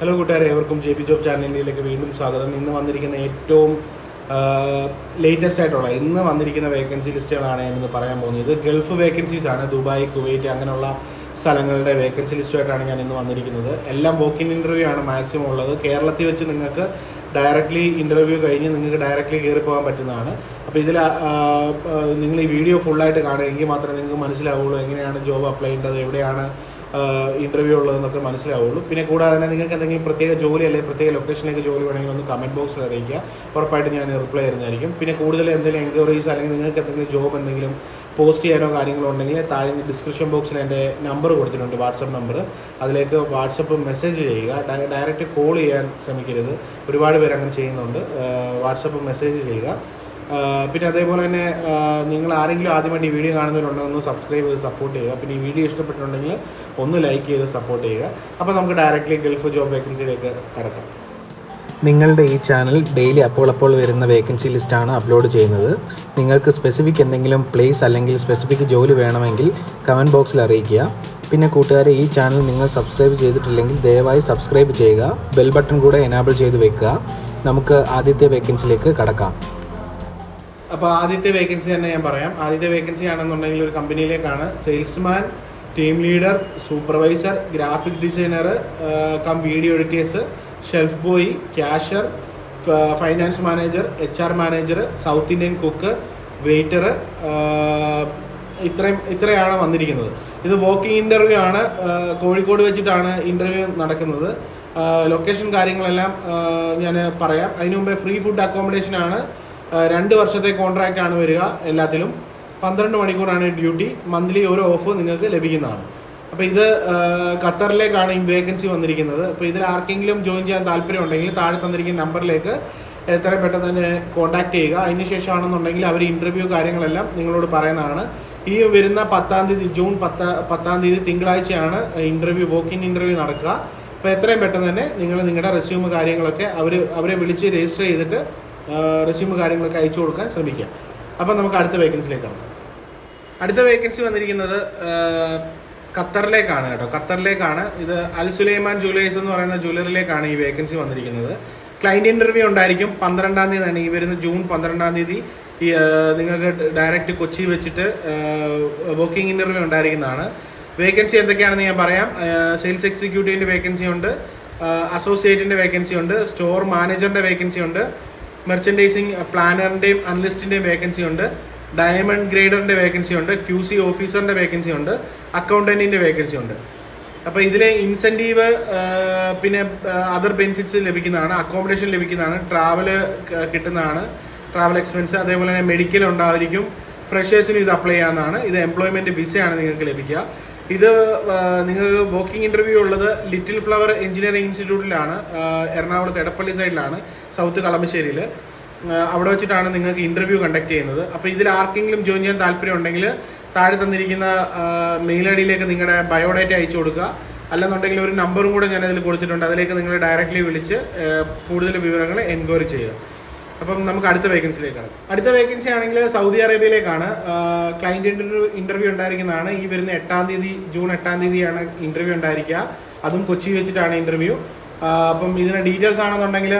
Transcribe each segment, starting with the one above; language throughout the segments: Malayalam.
ഹലോ കൂട്ടുകാരെ ഏവർക്കും ജെ പി ജോബ് ചാനലിലേക്ക് വീണ്ടും സ്വാഗതം. ഇന്ന് വന്നിരിക്കുന്ന ഏറ്റവും ലേറ്റസ്റ്റ് ആയിട്ടുള്ള ഇന്ന് വന്നിരിക്കുന്ന വേക്കൻസി ലിസ്റ്റുകളാണ് ഞാനിന്ന് പറയാൻ പോകുന്നത്. ഇത് ഗൾഫ് വേക്കൻസീസ് ആണ്. ദുബായ് കുവൈറ്റ് അങ്ങനെയുള്ള സ്ഥലങ്ങളുടെ വേക്കൻസി ലിസ്റ്റുമായിട്ടാണ് ഞാൻ ഇന്ന് വന്നിരിക്കുന്നത്. എല്ലാം വോക്കിൻ ഇന്റർവ്യൂ ആണ് മാക്സിമം ഉള്ളത്. കേരളത്തിൽ വെച്ച് നിങ്ങൾക്ക് ഡയറക്റ്റ്ലി ഇന്റർവ്യൂ കഴിഞ്ഞ് നിങ്ങൾക്ക് ഡയറക്റ്റ്ലി കയറി പോകാൻ പറ്റുന്നതാണ്. അപ്പോൾ ഇതിൽ നിങ്ങൾ ഈ വീഡിയോ ഫുള്ളായിട്ട് കാണുക. എങ്കിൽ മാത്രമേ നിങ്ങൾക്ക് മനസ്സിലാവുള്ളൂ എങ്ങനെയാണ് ജോബ് അപ്ലൈ ചെയ്യേണ്ടത് എവിടെയാണ് ഇന്റർവ്യൂ ഉള്ളതെന്നൊക്കെ മനസ്സിലാവുള്ളൂ. പിന്നെ കൂടാതെ തന്നെ നിങ്ങൾക്ക് എന്തെങ്കിലും പ്രത്യേക ജോലി അല്ലെങ്കിൽ പ്രത്യേക ലൊക്കേഷനിലേക്ക് ജോലി വേണമെങ്കിൽ ഒന്ന് കമന്റ് ബോക്സിൽ അറിയിക്കുക. ഉറപ്പായിട്ട് ഞാൻ റിപ്ലൈ തരുന്നതായിരിക്കും. പിന്നെ കൂടുതൽ എന്തെങ്കിലും എൻക്വയറീസ് അല്ലെങ്കിൽ നിങ്ങൾക്ക് എന്തെങ്കിലും ജോബ് എന്തെങ്കിലും പോസ്റ്റ് ചെയ്യാനോ കാര്യങ്ങളോ ഉണ്ടെങ്കിൽ താഴെ ഡിസ്ക്രിപ്ഷൻ ബോക്സിൽ എന്റെ നമ്പർ കൊടുത്തിട്ടുണ്ട് വാട്സപ്പ് നമ്പർ അതിലേക്ക് വാട്സപ്പ് മെസ്സേജ് ചെയ്യുക. ഡയറക്റ്റ് കോൾ ചെയ്യാൻ ശ്രമിക്കരുത്. ഒരുപാട് പേര് അങ്ങനെ ചെയ്യുന്നുണ്ട് വാട്സപ്പ് മെസ്സേജ് ചെയ്യുക. പിന്നെ അതേപോലെ തന്നെ നിങ്ങൾ ആരെങ്കിലും ആദ്യമായിട്ട് ഈ വീഡിയോ കാണുന്നവരുണ്ടെങ്കിൽ ഒന്ന് സബ്സ്ക്രൈബ് ചെയ്ത് സപ്പോർട്ട് ചെയ്യുക. പിന്നെ ഈ വീഡിയോ ഇഷ്ടപ്പെട്ടിട്ടുണ്ടെങ്കിൽ ഒന്ന് ലൈക്ക് ചെയ്ത് സപ്പോർട്ട് ചെയ്യുക. അപ്പോൾ നമുക്ക് ഡയറക്റ്റ്ലി ഗൾഫ് ജോബ് വേക്കൻസിയിലേക്ക് കടക്കാം. നിങ്ങളുടെ ഈ ചാനൽ ഡെയിലി അപ്പോൾ അപ്പോൾ വരുന്ന വേക്കൻസി ലിസ്റ്റാണ് അപ്ലോഡ് ചെയ്യുന്നത്. നിങ്ങൾക്ക് സ്പെസിഫിക് എന്തെങ്കിലും പ്ലേസ് അല്ലെങ്കിൽ സ്പെസിഫിക് ജോലി വേണമെങ്കിൽ കമന്റ് ബോക്സിൽ അറിയിക്കുക. പിന്നെ കൂട്ടുകാരെ ഈ ചാനൽ നിങ്ങൾ സബ്സ്ക്രൈബ് ചെയ്തിട്ടില്ലെങ്കിൽ ദയവായി സബ്സ്ക്രൈബ് ചെയ്യുക. ബെൽ ബട്ടൺ കൂടെ എനാബിൾ ചെയ്ത് വെക്കുക. നമുക്ക് ആദ്യത്തെ വേക്കൻസിയിലേക്ക് കടക്കാം. അപ്പോൾ ആദ്യത്തെ വേക്കൻസി തന്നെ ഞാൻ പറയാം. ആദ്യത്തെ വേക്കൻസി ആണെന്നുണ്ടെങ്കിൽ ഒരു കമ്പനിയിലേക്കാണ് salesman team leader supervisor graphic designer cum video editors shelf boy cashier finance manager H R manager South Indian cook waiter ഇത്രയും ഇത്രയാണ് വന്നിരിക്കുന്നത്. ഇത് വോക്കിംഗ് ഇന്റർവ്യൂ ആണ്. കോഴിക്കോട് വെച്ചിട്ടാണ് ഇന്റർവ്യൂ നടക്കുന്നത്. ലൊക്കേഷൻ കാര്യങ്ങളെല്ലാം ഞാൻ പറയാം. അതിനു മുമ്പേ ഫ്രീ ഫുഡ് അക്കോമഡേഷൻ ആണ്. രണ്ട് വർഷത്തെ കോൺട്രാക്റ്റ് ആണ് വരിക എല്ലാത്തിലും. പന്ത്രണ്ട് മണിക്കൂറാണ് ഡ്യൂട്ടി മന്ത്ലി ഒരു ഓഫ് നിങ്ങൾക്ക് ലഭിക്കുന്നതാണ്. അപ്പോൾ ഇത് ഖത്തറിലേക്കാണ് ഈ വേക്കൻസി വന്നിരിക്കുന്നത്. അപ്പോൾ ഇതിൽ ആർക്കെങ്കിലും ജോയിൻ ചെയ്യാൻ താല്പര്യം ഉണ്ടെങ്കിൽ താഴെ തന്നിരിക്കുന്ന നമ്പറിലേക്ക് എത്രയും പെട്ടെന്ന് തന്നെ കോൺടാക്ട് ചെയ്യുക. അതിന് ശേഷമാണെന്നുണ്ടെങ്കിൽ അവർ ഇന്റർവ്യൂ കാര്യങ്ങളെല്ലാം നിങ്ങളോട് പറയുന്നതാണ്. ഈ വരുന്ന പത്താം തീയതി ജൂൺ പത്ത പത്താം തീയതി തിങ്കളാഴ്ചയാണ് ഇന്റർവ്യൂ വോക്കിംഗ് ഇന്റർവ്യൂ നടക്കുക. അപ്പോൾ എത്രയും പെട്ടെന്ന് തന്നെ നിങ്ങൾ നിങ്ങളുടെ റെസ്യൂം കാര്യങ്ങളൊക്കെ അവർ അവരെ വിളിച്ച് രജിസ്റ്റർ ചെയ്തിട്ട് റെസ്യൂം കാര്യങ്ങളൊക്കെ അയച്ചു കൊടുക്കാൻ ശ്രമിക്കുക. അപ്പം നമുക്ക് അടുത്ത വേക്കൻസിയിലേക്കാണ് അടുത്ത വേക്കൻസി വന്നിരിക്കുന്നത് ഖത്തറിലേക്കാണ് കേട്ടോ. ഖത്തറിലേക്കാണ്. ഇത് അൽ സുലൈമാൻ ജുവലേഴ്സ് എന്ന് പറയുന്ന ജ്വല്ലറിയിലേക്കാണ് ഈ വേക്കൻസി വന്നിരിക്കുന്നത്. ക്ലൈന്റ് ഇന്റർവ്യൂ ഉണ്ടായിരിക്കും പന്ത്രണ്ടാം തീയതിയാണ് ഈ വരുന്ന ജൂൺ പന്ത്രണ്ടാം തീയതി നിങ്ങൾക്ക് ഡയറക്റ്റ് കൊച്ചി വെച്ചിട്ട് വർക്കിംഗ് ഇന്റർവ്യൂ ഉണ്ടായിരിക്കുന്നതാണ്. വേക്കൻസി എന്തൊക്കെയാണെന്ന് ഞാൻ പറയാം. സെയിൽസ് എക്സിക്യൂട്ടീവിന്റെ വേക്കൻസി ഉണ്ട് അസോസിയേറ്റിന്റെ വേക്കൻസി ഉണ്ട് സ്റ്റോർ മാനേജറിന്റെ വേക്കൻസി ഉണ്ട് മെർച്ചൻഡൈസിങ് പ്ലാനറിന്റെയും അനലിസ്റ്റിന്റെയും വേക്കൻസി ഉണ്ട്. ഡയമണ്ട് ഗ്രേഡറിന്റെ വേക്കൻസി ഉണ്ട്. ക്യു സി ഓഫീസറിന്റെ വേക്കൻസി ഉണ്ട്. അക്കൗണ്ടന്റിന്റെ വേക്കൻസി ഉണ്ട്. അപ്പോൾ ഇതിലെ ഇൻസെന്റീവ് പിന്നെ അതർ ബെനിഫിറ്റ്സ് ലഭിക്കുന്നതാണ് അക്കോമഡേഷൻ ലഭിക്കുന്നതാണ് ട്രാവൽ കിട്ടുന്നതാണ് ട്രാവൽ എക്സ്പെൻസ് അതേപോലെ തന്നെ മെഡിക്കൽ ഉണ്ടായിരിക്കും. ഫ്രഷേഴ്സിനും ഇത് അപ്ലൈ ചെയ്യാവുന്നതാണ്. ഇത് എംപ്ലോയ്മെന്റ് വിസയാണ് നിങ്ങൾക്ക് ലഭിക്കുക. ഇത് നിങ്ങൾക്ക് വർക്കിംഗ് ഇന്റർവ്യൂ ഉള്ളത് ലിറ്റിൽ ഫ്ലവർ എഞ്ചിനീയറിംഗ് ഇൻസ്റ്റിറ്റ്യൂട്ടിലാണ് എറണാകുളത്ത് എടപ്പള്ളി സൈഡിലാണ് സൗത്ത് കളമശ്ശേരിയിൽ അവിടെ വെച്ചിട്ടാണ് നിങ്ങൾക്ക് ഇന്റർവ്യൂ കണ്ടക്ട് ചെയ്യുന്നത്. അപ്പോൾ ഇതിൽ ആർക്കെങ്കിലും ജോയിൻ ചെയ്യാൻ താല്പര്യം ഉണ്ടെങ്കിൽ താഴെ തന്നിരിക്കുന്ന മെയിൽ ഐ ഡിയിലേക്ക് നിങ്ങളുടെ ബയോഡേറ്റ അയച്ചു കൊടുക്കുക. അല്ലെന്നുണ്ടെങ്കിൽ ഒരു നമ്പറും കൂടെ ഞാൻ അതിൽ കൊടുത്തിട്ടുണ്ട്. അതിലേക്ക് നിങ്ങൾ ഡയറക്റ്റ്ലി വിളിച്ച് കൂടുതൽ വിവരങ്ങൾ എൻക്വയറി ചെയ്യുക. അപ്പം നമുക്ക് അടുത്ത വേക്കൻസിയിലേക്ക് വേക്കൻസിയിലേക്കാണ് അടുത്ത വേക്കൻസി ആണെങ്കിൽ സൗദി അറേബ്യയിലേക്കാണ്. ക്ലൈന്റ് ഇന്റർവ്യൂ ഉണ്ടായിരിക്കുന്നതാണ്. ഈ വരുന്ന എട്ടാം തീയതി ജൂൺ എട്ടാം തീയതിയാണ് ഇന്റർവ്യൂ ഉണ്ടായിരിക്കുക. അതും കൊച്ചി വെച്ചിട്ടാണ് ഇന്റർവ്യൂ അപ്പം ഇതിന് ഡീറ്റെയിൽസ് ആണെന്നുണ്ടെങ്കിൽ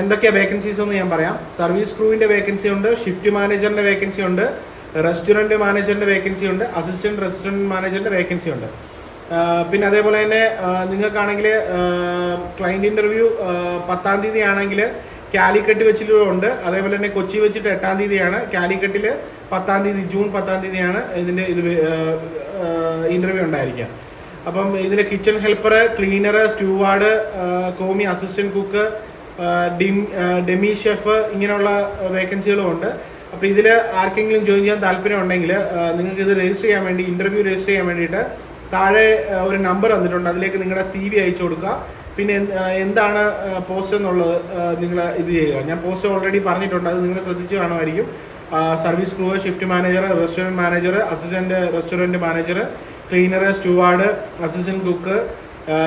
എന്തൊക്കെയാണ് വേക്കൻസീസ് എന്ന് ഞാൻ പറയാം. സർവീസ് ക്രൂവിന്റെ വേക്കൻസി ഉണ്ട് ഷിഫ്റ്റ് മാനേജറിന്റെ വേക്കൻസി ഉണ്ട് റെസ്റ്റോറന്റ് മാനേജറിന്റെ വേക്കൻസി ഉണ്ട് അസിസ്റ്റന്റ് റെസ്റ്റോറന്റ് മാനേജറിന്റെ വേക്കൻസി ഉണ്ട്. പിന്നെ അതേപോലെ തന്നെ നിങ്ങൾക്കാണെങ്കിൽ ക്ലയന്റ് ഇന്റർവ്യൂ പത്താം തീയതി ആണെങ്കിൽ കാലിക്കറ്റ് വെച്ചിട്ടുണ്ട് അതേപോലെ തന്നെ കൊച്ചി വെച്ചിട്ട് എട്ടാം തീയതിയാണ്. കാലിക്കറ്റിൽ പത്താം തീയതി ജൂൺ പത്താം തീയതിയാണ് ഇതിന്റെ ഇത് ഇന്റർവ്യൂ ഉണ്ടായിരിക്കുക. അപ്പം ഇതിൽ kitchen helper cleaner steward commis assistant cook dim demi chef ഇങ്ങനെയുള്ള വേക്കൻസികളും ഉണ്ട്. അപ്പോൾ ഇതിൽ ആർക്കെങ്കിലും ജോയിൻ ചെയ്യാൻ താല്പര്യം ഉണ്ടെങ്കിൽ നിങ്ങൾക്ക് ഇത് രജിസ്റ്റർ ചെയ്യാൻ വേണ്ടി ഇന്റർവ്യൂ രജിസ്റ്റർ ചെയ്യാൻ വേണ്ടിയിട്ട് താഴെ ഒരു നമ്പർ വന്നിട്ടുണ്ട്. അതിലേക്ക് നിങ്ങളുടെ സി വി അയച്ചു കൊടുക്കുക. പിന്നെ എന്താണ് പോസ്റ്റ് എന്നുള്ളത് നിങ്ങൾ ഇത് ചെയ്യുക. ഞാൻ പോസ്റ്റ് ഓൾറെഡി പറഞ്ഞിട്ടുണ്ട്. അത് നിങ്ങൾ ശ്രദ്ധിച്ച് കാണുമായിരിക്കും. Service crew shift manager restaurant manager assistant restaurant manager cleaner steward assistant cook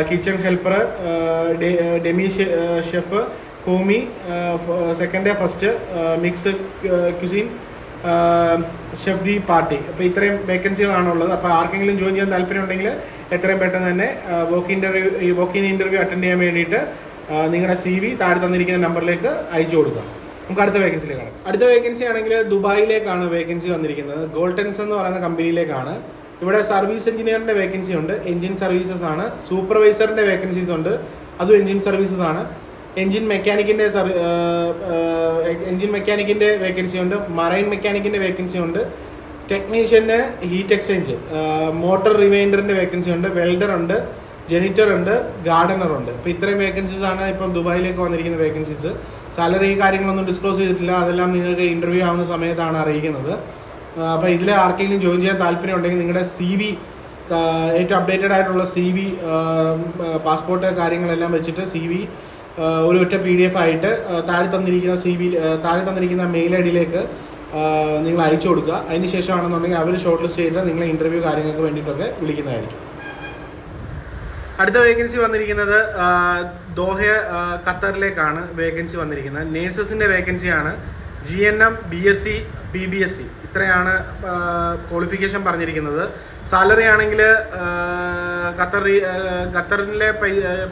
kitchen helper demi chef commis second first mix cuisine chef de partie അപ്പോൾ ഇത്രയും വേക്കൻസികളാണുള്ളത് അപ്പോൾ ആർക്കെങ്കിലും ജോയിൻ ചെയ്യാൻ താല്പര്യം ഉണ്ടെങ്കിൽ എത്രയും പെട്ടെന്ന് തന്നെ വോക്ക് ഇന്റർവ്യൂ ഈ വോക്ക് ഇൻ ഇന്റർവ്യൂ അറ്റൻഡ് ചെയ്യാൻ വേണ്ടിയിട്ട് നിങ്ങളുടെ സി വി താഴെ തന്നിരിക്കുന്ന നമ്പറിലേക്ക് അയച്ചു കൊടുക്കുക. നമുക്ക് അടുത്ത വേക്കൻസിയിലേക്ക് കടക്കാം. അടുത്ത വേക്കൻസി ആണെങ്കിൽ ദുബായിലേക്കാണ് വേക്കൻസി വന്നിരിക്കുന്നത്. ഗോൾട്ടൻസ് എന്ന് പറയുന്ന കമ്പനിയിലേക്കാണ്. ഇവിടെ സർവീസ് എഞ്ചിനീയറിന്റെ വേക്കൻസി ഉണ്ട് എഞ്ചിൻ സർവീസസ് ആണ്. സൂപ്പർവൈസറിന്റെ വേക്കൻസീസ് ഉണ്ട് അതും എഞ്ചിൻ സർവീസസ് ആണ്. എഞ്ചിൻ മെക്കാനിക്കിന്റെ എഞ്ചിൻ മെക്കാനിക്കിന്റെ വേക്കൻസി ഉണ്ട് മറൈൻ മെക്കാനിക്കിന്റെ വേക്കൻസി ഉണ്ട്. ടെക്നീഷ്യന് ഹീറ്റ് എക്സ്ചേഞ്ച് മോട്ടർ റിമൈൻഡറിന്റെ വേക്കൻസി ഉണ്ട് വെൽഡർ ഉണ്ട് ജെനിറ്റർ ഉണ്ട് ഗാർഡനർ ഉണ്ട്. അപ്പോൾ ഇത്രയും വേക്കൻസീസ് ആണ് ഇപ്പം ദുബായിലേക്ക് വന്നിരിക്കുന്ന വേക്കൻസീസ് സാലറി കാര്യങ്ങളൊന്നും ഡിസ്ക്ലോസ് ചെയ്തിട്ടില്ല. അതെല്ലാം നിങ്ങൾക്ക് ഇന്റർവ്യൂ ആവുന്ന സമയത്താണ് അറിയിക്കുന്നത്. അപ്പോൾ ഇതിൽ ആർക്കെങ്കിലും ജോയിൻ ചെയ്യാൻ താല്പര്യം ഉണ്ടെങ്കിൽ നിങ്ങളുടെ സി വി ഏറ്റവും അപ്ഡേറ്റഡ് ആയിട്ടുള്ള സി വി പാസ്പോർട്ട് കാര്യങ്ങളെല്ലാം വെച്ചിട്ട് സി വി ഒരു ഒറ്റ പി ഡി എഫ് ആയിട്ട് താഴെ തന്നിരിക്കുന്ന സി വി താഴെ തന്നിരിക്കുന്ന മെയിൽ ഐ ഡിയിലേക്ക് നിങ്ങൾ അയച്ചു കൊടുക്കുക. അതിന് ശേഷമാണെന്നുണ്ടെങ്കിൽ അവർ ഷോർട്ട് ലിസ്റ്റ് ചെയ്തിട്ട് നിങ്ങളെ ഇന്റർവ്യൂ കാര്യങ്ങൾക്ക് വേണ്ടിയിട്ടൊക്കെ വിളിക്കുന്നതായിരിക്കും. അടുത്ത വേക്കൻസി വന്നിരിക്കുന്നത് ദോഹ ഖത്തറിലേക്കാണ് വേക്കൻസി വന്നിരിക്കുന്നത്. നേഴ്സസിന്റെ വേക്കൻസിയാണ് G N M B S C P B S C ഇത്രയാണ് ക്വാളിഫിക്കേഷൻ പറഞ്ഞിരിക്കുന്നത്. സാലറി ആണെങ്കിൽ ഖത്തർ ഖത്തറിലെ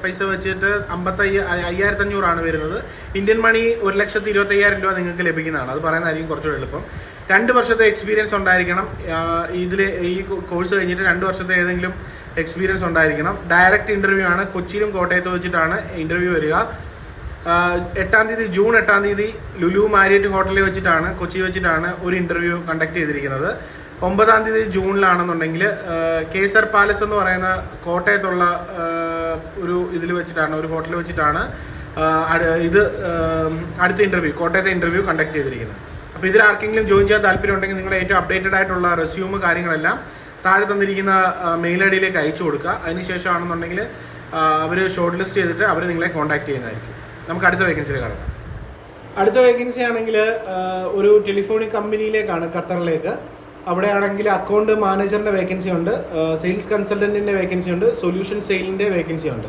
പൈസ വെച്ചിട്ട് അമ്പത്തയ്യ അയ്യായിരത്തി അഞ്ഞൂറാണ് വരുന്നത്. ഇന്ത്യൻ മണി ഒരു ലക്ഷത്തി ഇരുപത്തയ്യായിരം രൂപ നിങ്ങൾക്ക് ലഭിക്കുന്നതാണ്. അത് പറയുന്നതായിരിക്കും കുറച്ചുകൂടെ എളുപ്പം. രണ്ട് വർഷത്തെ എക്സ്പീരിയൻസ് ഉണ്ടായിരിക്കണം. ഇതിൽ ഈ കോഴ്സ് കഴിഞ്ഞിട്ട് രണ്ട് വർഷത്തെ ഏതെങ്കിലും എക്സ്പീരിയൻസ് ഉണ്ടായിരിക്കണം. ഡയറക്റ്റ് ഇന്റർവ്യൂ ആണ്. കൊച്ചിയിലും കോട്ടയത്തും വെച്ചിട്ടാണ് ഇന്റർവ്യൂ വരിക. എട്ടാം തീയതി ജൂൺ എട്ടാം തീയതി ലുലു മാരിയറ്റ് ഹോട്ടലിൽ വെച്ചിട്ടാണ് കൊച്ചി വെച്ചിട്ടാണ് ഒരു ഇന്റർവ്യൂ കണ്ടക്ട് ചെയ്തിരിക്കുന്നത്. ഒമ്പതാം തീയതി ജൂണിലാണെന്നുണ്ടെങ്കിൽ കേസർ പാലസ് എന്ന് പറയുന്ന കോട്ടയത്തുള്ള ഒരു ഇതിൽ വെച്ചിട്ടാണ് ഒരു ഹോട്ടലിൽ വെച്ചിട്ടാണ് ഇത് അടുത്ത ഇന്റർവ്യൂ കോട്ടയത്തെ ഇന്റർവ്യൂ കണ്ടക്ട് ചെയ്തിരിക്കുന്നത്. അപ്പോൾ ഇതിൽ ആർക്കെങ്കിലും ജോയിൻ ചെയ്യാൻ താല്പര്യം ഉണ്ടെങ്കിൽ നിങ്ങളുടെ ഏറ്റവും അപ്ഡേറ്റഡ് ആയിട്ടുള്ള റെസ്യൂമ് കാര്യങ്ങളെല്ലാം താഴെ തന്നിരിക്കുന്ന മെയിൽ ഐ ഡിയിലേക്ക് അയച്ചു കൊടുക്കുക. അതിനുശേഷമാണെന്നുണ്ടെങ്കിൽ അവർ ഷോർട്ട് ലിസ്റ്റ് ചെയ്തിട്ട് അവർ നിങ്ങളെ കോൺടാക്ട് ചെയ്യുന്നതായിരിക്കും. നമുക്ക് അടുത്ത വേക്കൻസിയിൽ കടക്കാം. അടുത്ത വേക്കൻസി ആണെങ്കിൽ ഒരു ടെലിഫോണിക് കമ്പനിയിലേക്കാണ് ഖത്തറിലേക്ക്. അവിടെ ആണെങ്കിൽ അക്കൗണ്ട് മാനേജറിന്റെ വേക്കൻസി ഉണ്ട് സെയിൽസ് കൺസൾട്ടന്റിന്റെ വേക്കൻസി ഉണ്ട് സൊല്യൂഷൻ സെയിലിന്റെ വേക്കൻസി ഉണ്ട്.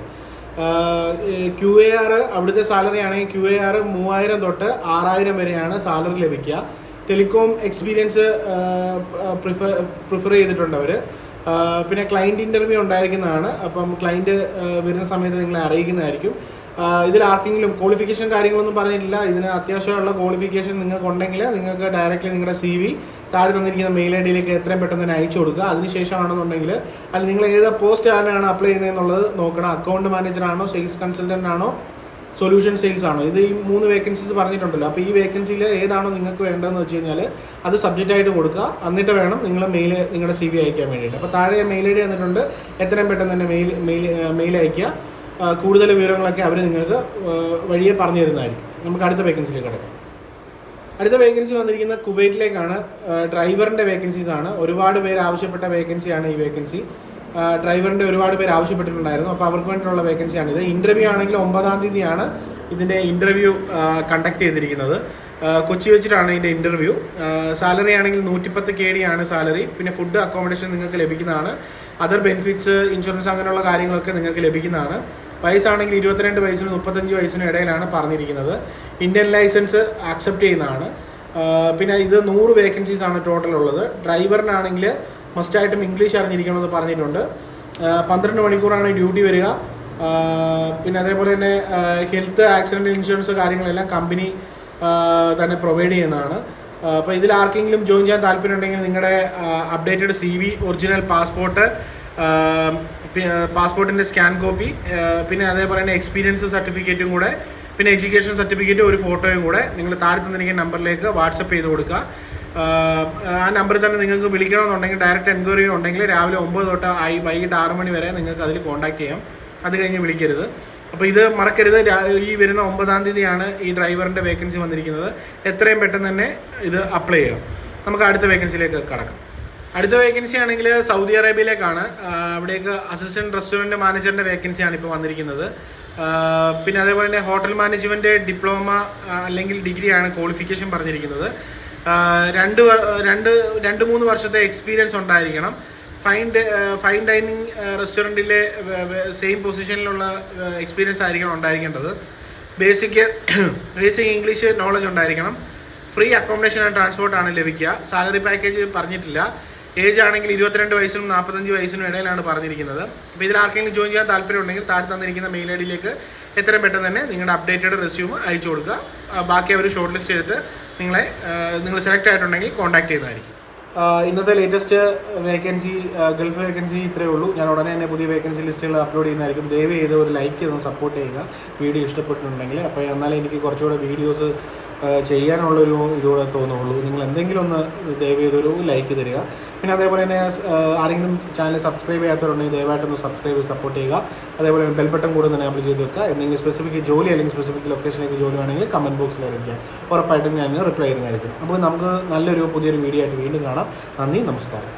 ക്യു എ ആർ അവിടുത്തെ സാലറി ആണെങ്കിൽ ക്യു എ ആർ മൂവായിരം തൊട്ട് ആറായിരം വരെയാണ് സാലറി ലഭിക്കുക. ടെലികോം എക്സ്പീരിയൻസ് പ്രിഫർ പ്രിഫർ ചെയ്തിട്ടുണ്ട് അവർ പിന്നെ ക്ലയന്റ് ഇന്റർവ്യൂ ഉണ്ടായിരിക്കുന്നതാണ്. അപ്പം ക്ലയന്റ് വരുന്ന സമയത്ത് നിങ്ങളെ അറിയിക്കുന്നതായിരിക്കും. ഇതിൽ ആർക്കെങ്കിലും ക്വാളിഫിക്കേഷൻ കാര്യങ്ങളൊന്നും പറഞ്ഞിട്ടില്ല. ഇതിന് അത്യാവശ്യമുള്ള ക്വാളിഫിക്കേഷൻ നിങ്ങൾക്ക് ഉണ്ടെങ്കിൽ നിങ്ങൾക്ക് ഡയറക്റ്റ്ലി നിങ്ങളുടെ സി വി താഴെ തന്നിരിക്കുന്ന മെയിൽ ഐ ഡിയിലേക്ക് എത്രയും പെട്ടെന്ന് തന്നെ അയച്ചു കൊടുക്കുക. അതിനുശേഷമാണെന്നുണ്ടെങ്കിൽ അല്ലെങ്കിൽ നിങ്ങൾ ഏത് പോസ്റ്റ് ആണ് അപ്ലൈ ചെയ്യുന്നതെന്നുള്ളത് നോക്കണം. അക്കൗണ്ട് മാനേജർ ആണോ സെയിൽസ് കൺസൾട്ടന്റ് ആണോ സൊല്യൂഷൻ സെയിൽസ് ആണോ? ഇത് ഈ മൂന്ന് വേക്കൻസീസ് പറഞ്ഞിട്ടുണ്ടല്ലോ. അപ്പോൾ ഈ വേക്കൻസിയിൽ ഏതാണോ നിങ്ങൾക്ക് വേണ്ടതെന്ന് വെച്ച് കഴിഞ്ഞാൽ അത് സബ്ജക്റ്റ് ആയിട്ട് കൊടുക്കുക. എന്നിട്ട് വേണം നിങ്ങൾ മെയിൽ നിങ്ങളുടെ സി വി അയക്കാൻ വേണ്ടിയിട്ട്. അപ്പോൾ താഴെ മെയിൽ ഐ ഡി തന്നിട്ടുണ്ട്. എത്രയും പെട്ടെന്ന് തന്നെ മെയിൽ മെയിൽ മെയിൽ അയക്കുക. കൂടുതൽ വിവരങ്ങളൊക്കെ അവർ നിങ്ങൾക്ക് വഴിയെ പറഞ്ഞു തരുന്നതായിരിക്കും നമുക്ക് അടുത്ത വേക്കൻസിയിലേക്ക് കിടക്കാം. അടുത്ത വേക്കൻസി വന്നിരിക്കുന്ന കുവൈറ്റിലേക്കാണ് ഡ്രൈവറിന്റെ വേക്കൻസീസ് ആണ്. ഒരുപാട് പേര് ആവശ്യപ്പെട്ട വേക്കൻസിയാണ് ഈ വേക്കൻസി ഡ്രൈവറിന്റെ ഒരുപാട് പേര് ആവശ്യപ്പെട്ടിട്ടുണ്ടായിരുന്നു. അപ്പോൾ അവർക്ക് വേണ്ടിയിട്ടുള്ള വേക്കൻസിയാണ് ഇത്. ഇന്റർവ്യൂ ആണെങ്കിൽ ഒമ്പതാം തീയതിയാണ് ഇതിന്റെ ഇന്റർവ്യൂ കണ്ടക്ട് ചെയ്തിരിക്കുന്നത്. കൊച്ചി വെച്ചിട്ടാണ് ഇതിന്റെ ഇന്റർവ്യൂ സാലറി ആണെങ്കിൽ നൂറ്റിപ്പത്ത് കെ ഡി ആണ് സാലറി പിന്നെ ഫുഡ് അക്കോമഡേഷൻ നിങ്ങൾക്ക് ലഭിക്കുന്നതാണ്. അതർ ബെനിഫിറ്റ്സ് ഇൻഷുറൻസ് അങ്ങനെയുള്ള കാര്യങ്ങളൊക്കെ നിങ്ങൾക്ക് ലഭിക്കുന്നതാണ്. വയസ്സാണെങ്കിൽ ഇരുപത്തിരണ്ട് വയസ്സിനും മുപ്പത്തഞ്ച് വയസ്സിനും ഇടയിലാണ് പറഞ്ഞിരിക്കുന്നത്. ഇന്ത്യൻ ലൈസൻസ് ആക്സെപ്റ്റ് ചെയ്യുന്നതാണ്. പിന്നെ ഇത് നൂറ് വേക്കൻസീസ് ആണ് ടോട്ടൽ ഉള്ളത്. ഡ്രൈവറിനാണെങ്കിൽ മസ്റ്റായിട്ടും ഇംഗ്ലീഷ് അറിഞ്ഞിരിക്കണമെന്ന് പറഞ്ഞിട്ടുണ്ട്. പന്ത്രണ്ട് മണിക്കൂറാണ് ഡ്യൂട്ടി വരിക. പിന്നെ അതേപോലെ തന്നെ ഹെൽത്ത് ആക്സിഡന്റ് ഇൻഷുറൻസ് കാര്യങ്ങളെല്ലാം കമ്പനി തന്നെ പ്രൊവൈഡ് ചെയ്യുന്നതാണ്. അപ്പോൾ ഇതിൽ ആർക്കെങ്കിലും ജോയിൻ ചെയ്യാൻ താല്പര്യം ഉണ്ടെങ്കിൽ നിങ്ങളുടെ updated C V original passport പാസ്പോർട്ടിന്റെ scan copy പിന്നെ അതേപോലെ തന്നെ എക്സ്പീരിയൻസ് സർട്ടിഫിക്കറ്റും കൂടെ പിന്നെ എഡ്യൂക്കേഷൻ സർട്ടിഫിക്കറ്റും ഒരു ഫോട്ടോയും കൂടെ നിങ്ങൾ താഴെ തന്നിരിക്കുന്ന നമ്പറിലേക്ക് വാട്സപ്പ് ചെയ്ത് കൊടുക്കുക. ആ നമ്പറിൽ തന്നെ നിങ്ങൾക്ക് വിളിക്കണമെന്നുണ്ടെങ്കിൽ ഡയറക്റ്റ് എൻക്വയറി ഉണ്ടെങ്കിൽ രാവിലെ ഒമ്പത് തൊട്ട് ആയി വൈകിട്ട് ആറ് മണി വരെ നിങ്ങൾക്ക് അതിൽ കോൺടാക്റ്റ് ചെയ്യാം. അത് കഴിഞ്ഞ് വിളിക്കരുത്. അപ്പോൾ ഇത് മറക്കരുത്. ഈ വരുന്ന ഒമ്പതാം തീയതിയാണ് ഈ ഡ്രൈവറിന്റെ വേക്കൻസി വന്നിരിക്കുന്നത്. എത്രയും പെട്ടെന്ന് തന്നെ ഇത് അപ്ലൈ ചെയ്യാം. നമുക്ക് അടുത്ത വേക്കൻസിയിലേക്ക് കടക്കാം. അടുത്ത വേക്കൻസി ആണെങ്കിൽ സൗദി അറേബ്യയിലേക്കാണ്. അവിടേക്ക് അസിസ്റ്റന്റ് റെസ്റ്റോറന്റ് മാനേജറിന്റെ വേക്കൻസിയാണ് ഇപ്പോൾ വന്നിരിക്കുന്നത്. പിന്നെ അതേപോലെ തന്നെ ഹോട്ടൽ മാനേജ്മെന്റ് ഡിപ്ലോമ അല്ലെങ്കിൽ ഡിഗ്രി ആണ് ക്വാളിഫിക്കേഷൻ പറഞ്ഞിരിക്കുന്നത്. രണ്ട് രണ്ട് രണ്ട് മൂന്ന് വർഷത്തെ എക്സ്പീരിയൻസ് ഉണ്ടായിരിക്കണം. ഫൈൻ ഫൈൻ ഡൈനിങ് റെസ്റ്റോറന്റിലെ സെയിം പൊസിഷനിലുള്ള എക്സ്പീരിയൻസ് ആയിരിക്കണം ഉണ്ടായിരിക്കേണ്ടത്. ബേസിക് ബേസിക് ഇംഗ്ലീഷ് നോളജ് ഉണ്ടായിരിക്കണം. ഫ്രീ അക്കോമഡേഷൻ ആൻഡ് ട്രാൻസ്പോർട്ട് ആണ് ലഭിക്കുക. സാലറി പാക്കേജ് പറഞ്ഞിട്ടില്ല. ഏജ് ആണെങ്കിൽ ഇരുപത്തിരണ്ട് വയസ്സിനും നാൽപ്പത്തഞ്ച് വയസ്സിനും ഇടയിലാണ് പറഞ്ഞിരിക്കുന്നത്. അപ്പോൾ ഇതിൽ ആർക്കെങ്കിലും ജോയിൻ ചെയ്യാൻ താല്പര്യം ഉണ്ടെങ്കിൽ താഴെ തന്നിരിക്കുന്ന മെയിൽ ഐ ഡിയിലേക്ക് എത്രയും പെട്ടെന്ന് തന്നെ നിങ്ങളുടെ അപ്ഡേറ്റഡ് റെസ്യൂം അയച്ചു കൊടുക്കുക. ബാക്കി അവർ ഷോർട്ട് ലിസ്റ്റ് ചെയ്തിട്ട് നിങ്ങളെ നിങ്ങൾ സെലക്ട് ആയിട്ടുണ്ടെങ്കിൽ കോൺടാക്ട് ചെയ്യുന്നതായിരിക്കും ഇന്നത്തെ ലേറ്റസ്റ്റ് വേക്കൻസി ഗൾഫ് വേക്കൻസി ഇത്രയേ ഉള്ളൂ. ഞാൻ ഉടനെ തന്നെ പുതിയ വേക്കൻസി ലിസ്റ്റുകൾ അപ്ലോഡ് ചെയ്യുന്നതായിരിക്കും. ദയവ് ചെയ്ത് ഒരു ലൈക്ക് ചെയ്ത് സപ്പോർട്ട് ചെയ്യുക. വീഡിയോ ഇഷ്ടപ്പെട്ടിട്ടുണ്ടെങ്കിൽ. അപ്പോൾ എന്നാലേ എനിക്ക് കുറച്ചുകൂടെ വീഡിയോസ് ചെയ്യാനുള്ളൊരു ഇതുകൂടെ തോന്നുള്ളൂ. നിങ്ങൾ എന്തെങ്കിലും ഒന്ന് ദയവ് ചെയ്തൊരു ലൈക്ക് തരിക. പിന്നെ അതേപോലെ തന്നെ ആരെങ്കിലും ചാനൽ സബ്സ്ക്രൈബ് ചെയ്യാത്തവരുണ്ടെങ്കിൽ ദയവായിട്ടൊന്ന് സബ്സ്ക്രൈബ് സപ്പോർട്ട് ചെയ്യുക. അതേപോലെ ബെൽ ബട്ടൺ കൂടെ തന്നെ ആപ്പിൾ ചെയ്ത് വെക്കുക. എന്തെങ്കിലും സ്പെസിഫിക് ജോലി അല്ലെങ്കിൽ സ്പെസിഫിക് ലൊക്കേഷനിലേക്ക് ജോലി വേണമെങ്കിൽ കമന്റ് ബോക്സിൽ അറിയിക്കുക. ഉറപ്പായിട്ടും ഞാൻ റിപ്ലൈ ചെയ്യുന്നതായിരിക്കും. അപ്പോൾ നമുക്ക് നല്ലൊരു പുതിയൊരു വീഡിയോ ആയിട്ട് വീണ്ടും കാണാം. നന്ദി നമസ്കാരം.